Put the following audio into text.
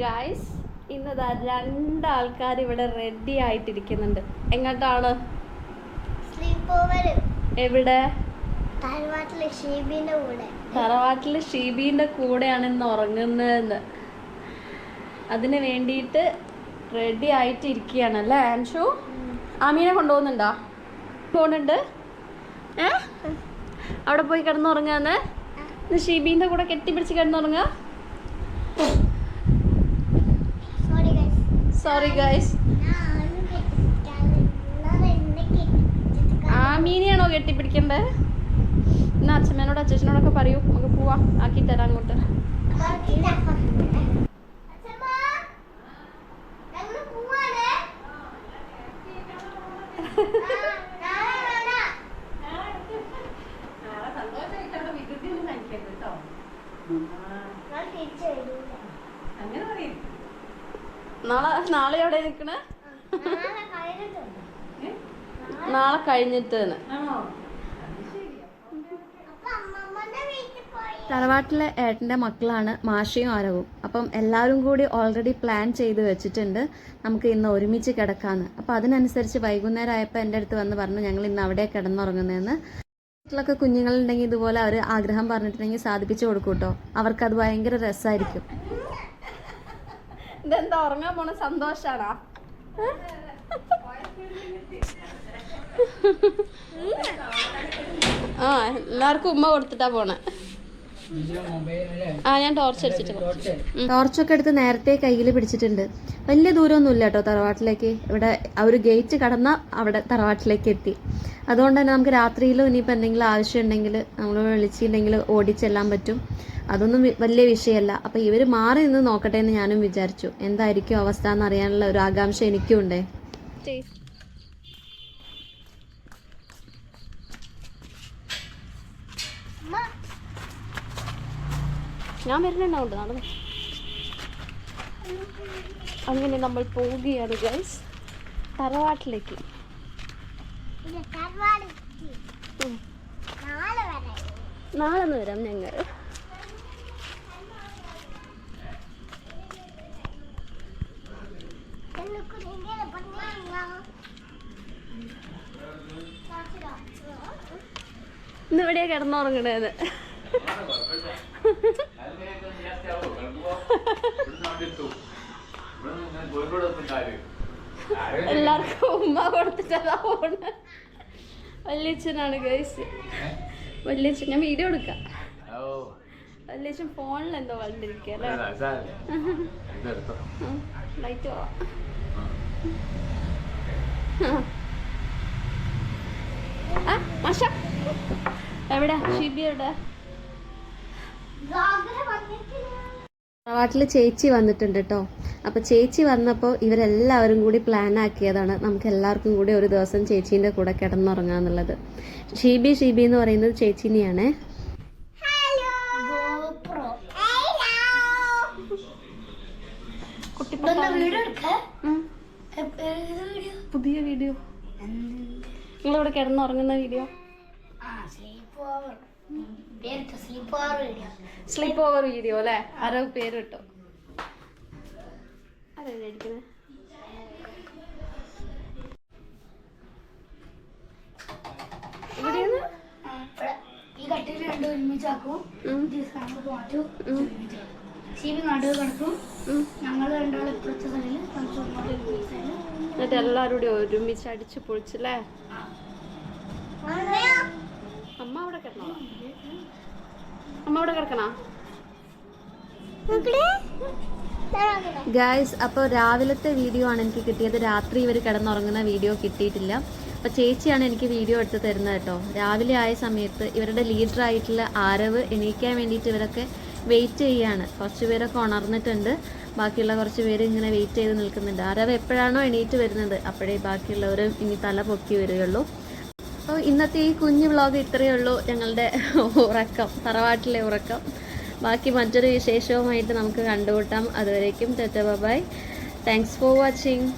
Guys ഇന്നതാ രണ്ടാൾക്കാർ ഇവിടെ ready ആയിട്ടിരിക്കുന്നുണ്ട്. എങ്ങോട്ടാണ്? എവിടെ? തറവാട്ടിലെ ഷീബിന്റെ കൂടെ. ഷീബീന്റെ കൂടെയാണ് ഇന്ന് ഉറങ്ങുന്നതെന്ന്. അതിന് വേണ്ടിയിട്ട് റെഡി ആയിട്ട് ഇരിക്കുകയാണ് അല്ലേ ആൻഷു? ആമീനെ കൊണ്ടുപോകുന്നുണ്ടോ? പോകുന്നുണ്ട് ഏ? അവിടെ പോയി കിടന്നുറങ്ങാന്ന്? ഷീബീന്റെ കൂടെ കെട്ടിപ്പിടിച്ച് കിടന്നുറങ്ങുക ഗൈസ് സോറി ഗൈസ് ആ മീനിയാണോ കെട്ടിപ്പിടിക്കണ്ടേ? എന്നാ അച്ഛമ്മേനോട് അച്ഛനോടൊക്കെ പറയൂ. നമുക്ക് പോവാം. ആക്കി തരാം അങ്ങോട്ട്. നാളെ നാളെ എവിടെ നിൽക്കണേ നാളെ കഴിഞ്ഞിട്ട് തറവാട്ടിലെ ഏട്ടന്റെ മക്കളാണ് മാഷയും ആരവും. അപ്പം എല്ലാവരും കൂടി ഓൾറെഡി പ്ലാൻ ചെയ്ത് വെച്ചിട്ടുണ്ട് നമുക്ക് ഇന്ന് ഒരുമിച്ച് കിടക്കാന്ന്. അപ്പം അതിനനുസരിച്ച് വൈകുന്നേരം ആയപ്പോൾ എന്റെ അടുത്ത് വന്ന് പറഞ്ഞു ഞങ്ങൾ ഇന്ന് അവിടെ കിടന്നുറങ്ങുന്നതെന്ന് വീട്ടിലൊക്കെ കുഞ്ഞുങ്ങളുണ്ടെങ്കിൽ ഇതുപോലെ അവർ ആഗ്രഹം പറഞ്ഞിട്ടുണ്ടെങ്കിൽ സാധിപ്പിച്ചു കൊടുക്കൂട്ടോ. കേട്ടോ അവർക്കത് ഭയങ്കര രസമായിരിക്കും. ഇതെന്താ ഉറങ്ങാൻ പോണ സന്തോഷാണോ? ആ എല്ലാവർക്കും ഉമ്മ കൊടുത്തിട്ടാ പോണേ. ആ ഞാൻ ടോർച്ച് അടിച്ചിട്ട് ടോർച്ചൊക്കെ എടുത്ത് നേരത്തെ കയ്യിൽ പിടിച്ചിട്ടുണ്ട്. വലിയ ദൂരമൊന്നുമില്ല കേട്ടോ തറവാട്ടിലേക്ക്. ഇവിടെ ആ ഒരു ഗേറ്റ് കടന്ന അവിടെ തറവാട്ടിലേക്ക് എത്തി. അതുകൊണ്ട് തന്നെ നമുക്ക് രാത്രിയിലും ഇനിയിപ്പോൾ എന്തെങ്കിലും ആവശ്യം ഉണ്ടെങ്കിൽ നമ്മൾ വിളിച്ചിട്ടുണ്ടെങ്കിൽ ഓടിച്ചെല്ലാൻ പറ്റും. അതൊന്നും വലിയ വിഷയമല്ല. അപ്പോൾ ഇവർ മാറി നിന്ന് നോക്കട്ടെ എന്ന് ഞാനും വിചാരിച്ചു. എന്തായിരിക്കും അവസ്ഥ എന്ന് അറിയാനുള്ള ഒരു ആകാംക്ഷ എനിക്കും ഉണ്ടേ. ഞാൻ വരുന്നുണ്ടാവുണ്ട് നടന്നു? അങ്ങനെ നമ്മൾ പോവുകയാണ് ഗൈസ് തറവാട്ടിലേക്ക്. നാളെ വരെ. നാളെ ഒന്ന് വരാം ഞങ്ങൾ. ഇന്ന് ഇവിടെയാ കിടന്നുറങ്ങണേന്ന്. എല്ലാവർക്കും ഉമ്മ കൊടുത്തിട്ടതാ പോണ്. വല്യച്ഛനാണ് ഗൈസ് വല്യച്ഛൻ ഞാൻ വീഡിയോ എടുക്കാം. വല്യച്ഛൻ ഫോണിൽ എന്തോ കണ്ടിരിക്കുക അല്ലേ ലൈറ്റ് പോവാം ആ മാഷ. എവിടെ? ഷിബി എവിടെ? തറവാട്ടിൽ ചേച്ചി വന്നിട്ടുണ്ട് കേട്ടോ അപ്പോൾ ചേച്ചി വന്നപ്പോൾ ഇവരെല്ലാവരും കൂടി പ്ലാൻ ആക്കിയതാണ് നമുക്ക് എല്ലാവർക്കും കൂടി ഒരു ദിവസം ചേച്ചീന്റെ കൂടെ കിടന്നുറങ്ങാന്നുള്ളത് ഷീബി ഷീബി എന്ന് പറയുന്നത് ചേച്ചീനെയാണ്. ഹലോ ഗോപ്രോ ഹലോ കുട്ടി വീഡിയോ എടുക്ക? പുതിയ വീഡിയോ. നിങ്ങളിവിടെ കിടന്നുറങ്ങുന്ന വീഡിയോ? ആ sleep over sleep over video അല്ലേ? ആരോ പേര് കിട്ടും ഈ കട്ടിൽ രണ്ടും ഒരുമിച്ചാക്കും ഉം, അങ്ങോട്ട് മാറ്റും. ഉം, സീബി നടുവ് കിടക്കും. ഉം. ഞങ്ങൾ രണ്ടാളും ഇപ്പുറത്തെ സൈഡിൽ എന്നിട്ട് എല്ലാവരും കൂടി ഒരുമിച്ച് അടിച്ച് പൊളിച്ചല്ലേ? അമ്മ അവിടെ കിടന്നോ അമ്മ അവിടെ കിടക്കണോ? ഗായ്സ് അപ്പോൾ രാവിലത്തെ വീഡിയോ ആണ് എനിക്ക് കിട്ടിയത്. രാത്രി ഇവർ കിടന്നുറങ്ങുന്ന വീഡിയോ കിട്ടിയിട്ടില്ല. അപ്പോൾ ചേച്ചിയാണ് എനിക്ക് വീഡിയോ എടുത്ത് തരുന്നത് കേട്ടോ. രാവിലെ ആയ സമയത്ത് ഇവരുടെ ലീഡർ ആയിട്ടുള്ള ആരവ് എണീക്കാൻ വേണ്ടിയിട്ട് ഇവരൊക്കെ വെയിറ്റ് ചെയ്യാണ്. കുറച്ച് പേരൊക്കെ ഉണർന്നിട്ടുണ്ട്. ബാക്കിയുള്ള കുറച്ച് പേര് ഇങ്ങനെ വെയിറ്റ് ചെയ്ത് നിൽക്കുന്നുണ്ട്. ആരവ് എപ്പോഴാണോ എണീറ്റ് വരുന്നത് അപ്പോഴേ ബാക്കിയുള്ളവർ ഇനി തല പൊക്കി വരികയുള്ളൂ. അപ്പോൾ ഇന്നത്തെ ഈ കുഞ്ഞു വ്ളോഗ് ഇത്രയേ ഉള്ളൂ ഞങ്ങളുടെ ഉറക്കം തറവാട്ടിലെ ഉറക്കം. ബാക്കി മറ്റൊരു വിശേഷവുമായിട്ട് നമുക്ക് കണ്ടുകൂട്ടാം അതുവരേക്കും tata bye thanks for watching